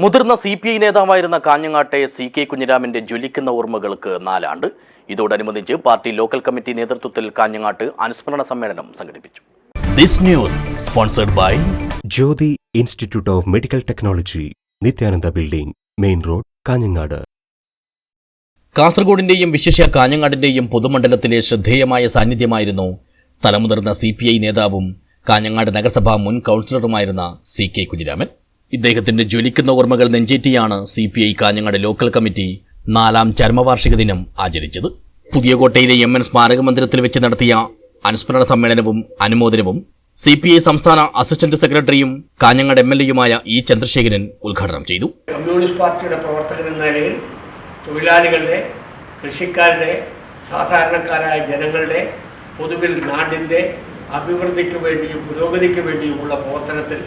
മുതിർന്ന C P I നേതാവായിരുന്ന കാഞ്ഞങ്ങാട്ടെ C K കുഞ്ഞിരാമന്റെ ജ്വലിക്കുന്ന ഓർമ്മകൾക്ക് നാലാണ്ട്. ഇതോടനുബന്ധിച്ച് പാർട്ടി ലോക്കൽ കമ്മിറ്റി നേതൃത്വത്തിൽ കാഞ്ഞങ്ങാട്ട് അനുസ്മരണ സമ്മേളനം സംഘടിപ്പിച്ചു. This news sponsored by Jyothi institute of medical technology Nithyananda building main road Kanhangad. കാസർഗോഡിന്റെയും വിശേഷ കാഞ്ഞങ്ങാടിന്റെയും പൊതുമണ്ഡലത്തിലെ ശ്രദ്ധേയമായ സാന്നിധ്യമായിരുന്നു തലമുതിർന്ന സി പി ഐ നേതാവും കാഞ്ഞങ്ങാട് നഗരസഭാ മുൻ കൗൺസിലറുമായിരുന്ന സി കെ കുഞ്ഞിരാമൻ. ഇദ്ദേഹത്തിന്റെ ജ്വലിക്കുന്ന ഓർമ്മകൾ നെഞ്ചേറ്റിയാണ് C P I Kanhangad local committee നാലാം ചരമവാർഷിക ദിനം ആചരിച്ചത്. പുതിയകോട്ടയിലെ എം എൻ സ്മാരക മന്ദിരത്തിൽ വെച്ച് നടത്തിയ അനുസ്മരണ സമ്മേളനവും അനുമോദനവും സി പി ഐ സംസ്ഥാന അസിസ്റ്റന്റ് സെക്രട്ടറിയും കാഞ്ഞങ്ങാട് എം എൽ എയുമായ ഇ ചന്ദ്രശേഖരൻ ഉദ്ഘാടനം ചെയ്തു. കമ്മ്യൂണിസ്റ്റ് പാർട്ടിയുടെ പ്രവർത്തകൻ എന്ന നിലയിൽ തൊഴിലാളികളുടെ കൃഷിക്കാരുടെ സാധാരണക്കാരായ ജനങ്ങളുടെ പൊതുവിൽ നാടിന്റെ അഭിവൃദ്ധിക്ക് വേണ്ടിയും പുരോഗതിക്ക് വേണ്ടിയുമുള്ള പ്രവർത്തനത്തിൽ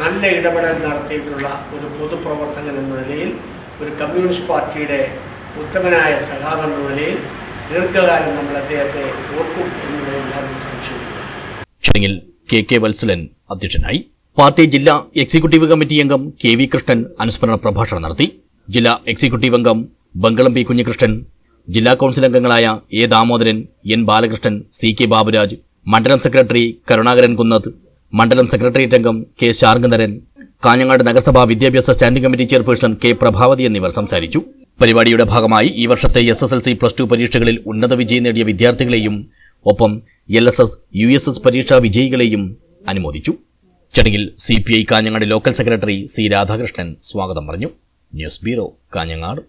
നല്ല ഇടപെടൽ നടത്തിയിട്ടുള്ള ഒരു പൊതുപ്രവർത്തകൻ എന്ന നിലയിൽ ഒരു കമ്മ്യൂണിസ്റ്റ് പാർട്ടിയുടെ ഉത്തമനായ സഖാവ് എന്ന നിലയിൽ ദീർഘകാലം നമ്മൾ അദ്ദേഹത്തെ ഓർക്കും എന്നതിൽ യാതൊരു സംശയമില്ല കെ കെ വത്സലൻ അധ്യക്ഷനായി. പാർട്ടി ജില്ലാ എക്സിക്യൂട്ടീവ് കമ്മിറ്റി അംഗം കെ വി കൃഷ്ണൻ അനുസ്മരണ പ്രഭാഷണം നടത്തി. ജില്ലാ എക്സിക്യൂട്ടീവ് അംഗം ബംഗളം പി കുഞ്ഞികൃഷ്ണൻ ജില്ലാ കൌൺസിൽ അംഗങ്ങളായ A Damodaran N Balakrishnan C K Baburaj മണ്ഡലം സെക്രട്ടറി കരുണാകരൻ കുന്നത്ത് മണ്ഡലം സെക്രട്ടേറിയറ്റ് അംഗം കെ ശാർഗന്ധരൻ കാഞ്ഞങ്ങാട് നഗരസഭാ വിദ്യാഭ്യാസ standing committee chairperson K Prabhavathi എന്നിവർ സംസാരിച്ചു. പരിപാടിയുടെ ഭാഗമായി ഈ വർഷത്തെ S S L C plus two പരീക്ഷകളിൽ ഉന്നത വിജയം നേടിയ വിദ്യാർത്ഥികളെയും ഒപ്പം L S S U S S പരീക്ഷാ വിജയികളെയും അനുമോദിച്ചു. ചടങ്ങിൽ C P I Kanhangad local secretary C Radhakrishnan സ്വാഗതം പറഞ്ഞു. News bureau Kanhangad.